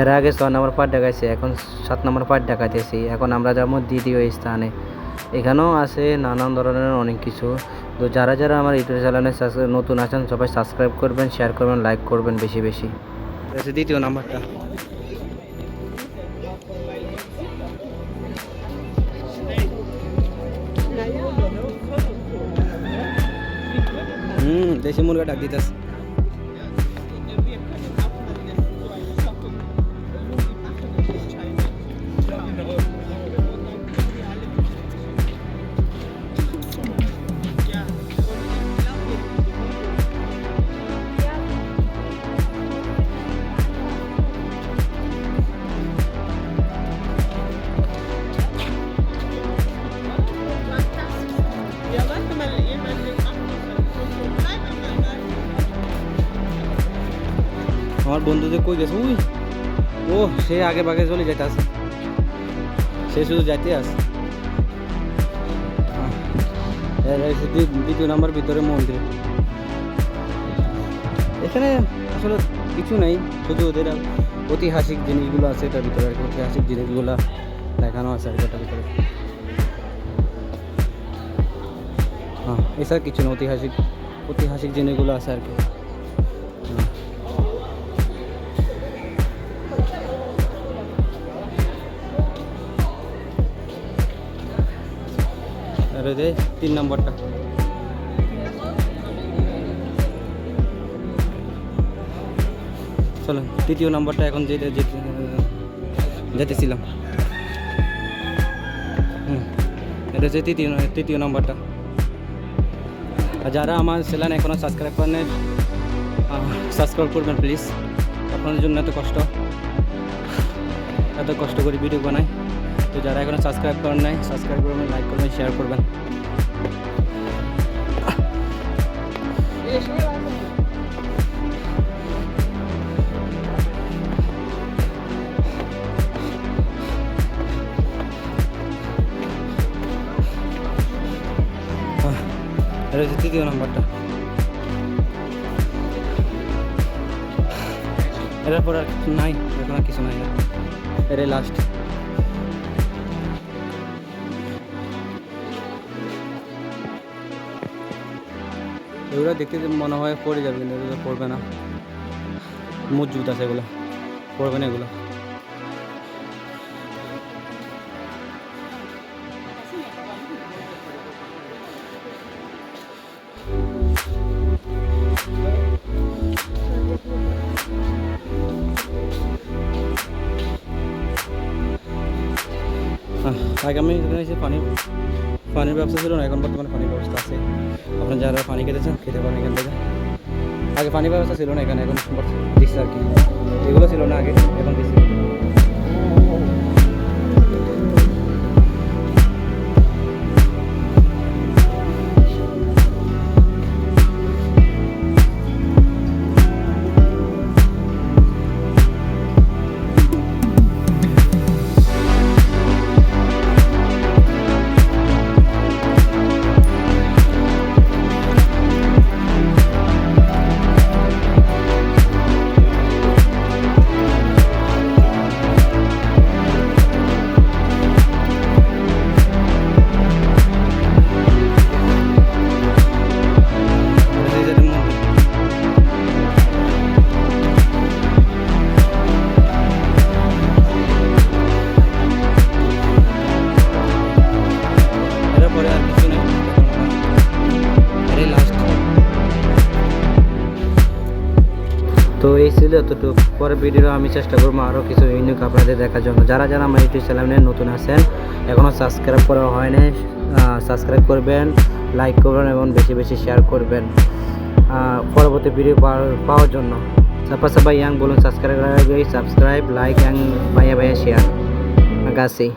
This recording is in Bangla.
এর আগে ছয় নম্বর পার্ট দেখাইছে এখন সাত নম্বর পার্ট দেখাইতেছি এখন আমরা যাব দ্বিতীয় স্থানে। এখানেও আছে নানান ধরনের অনেক কিছু। তো যারা যারা আমার ইউটিউব চ্যানেলে নতুন আছেন, সবাই সাবস্ক্রাইব করবেন, শেয়ার করবেন, লাইক করবেন বেশি বেশি। দ্বিতীয় নাম্বারটা। হুম, দেশি মুরগা ডাক দিতেছে। আমার বন্ধুদের কই গেছে? উই, ও, সে আগে বাগে চলে যেতে আছে। সে শুধু যাইতে আছে। দ্বিতীয় নাম্বার ভিতরে মন্দির। এখানে আসলে কিছু নেই, শুধু ওদের ঐতিহাসিক জিনিসগুলো আছে, এটার ভিতরে আর কি। ঐতিহাসিক জিনিসগুলো দেখানো আছে আর কি এটার ভিতরে। হ্যাঁ এছাড়া কিছু না ঐতিহাসিক ঐতিহাসিক জিনিসগুলো আছে আর কি। আর ওই যে তিন নম্বরটা। চলো, তৃতীয় নম্বরটা এখন যেতে যেতেছিলাম। এটা হচ্ছে তৃতীয় তৃতীয় নম্বরটা। আর যারা আমার চ্যানেল এখনও সাবস্ক্রাইব করেন সাবস্ক্রাইব করবেন প্লিজ আপনাদের জন্য এত কষ্ট। এত কষ্ট করে ভিডিও বানাই তো যারা এখনও সাবস্ক্রাইব করেন নাই সাবস্ক্রাইব করবেন লাইক করবেন শেয়ার করবেন। এটা হচ্ছে তৃতীয় নাম্বারটা। এটার পর আর নাই এখন কিছু নাই। এটাই লাস্ট এগুলো দেখতে মনে হয় পড়ে যাবে কিন্তু এগুলো পড়বে না। মজবুত আছে এগুলো পড়বে না এগুলো। আহ, আগে আমি এখানে এসে পানি, পানির ব্যবস্থা ছিল না, এখন বর্তমানে পানির ব্যবস্থা আছে। আপনার যারা পানি খেতে চান, খেতে পারেন এখান থেকে। আগে পানির ব্যবস্থা ছিল না এখানে, এখন দিচ্ছে আর কি। এগুলো ছিল না আগে, এখন দিচ্ছে। তো এই ছিল এতটুকু। পরের ভিডিও আমি চেষ্টা করব আরও কিছু ইউনিক আপনাদের দেখার জন্য। যারা যারা আমার ইউটিউব চ্যানেলে নতুন আছেন এখনও সাবস্ক্রাইব করা হয়নি সাবস্ক্রাইব করবেন লাইক করবেন এবং বেশি বেশি শেয়ার করবেন পরবর্তী ভিডিও পাওয়ার জন্য। সাপা সাপা ইয়াং বলুন সাবস্ক্রাইব সাবস্ক্রাইব লাইক অ্যান্ড ভাইয়া ভাইয়া শেয়ার আগাসি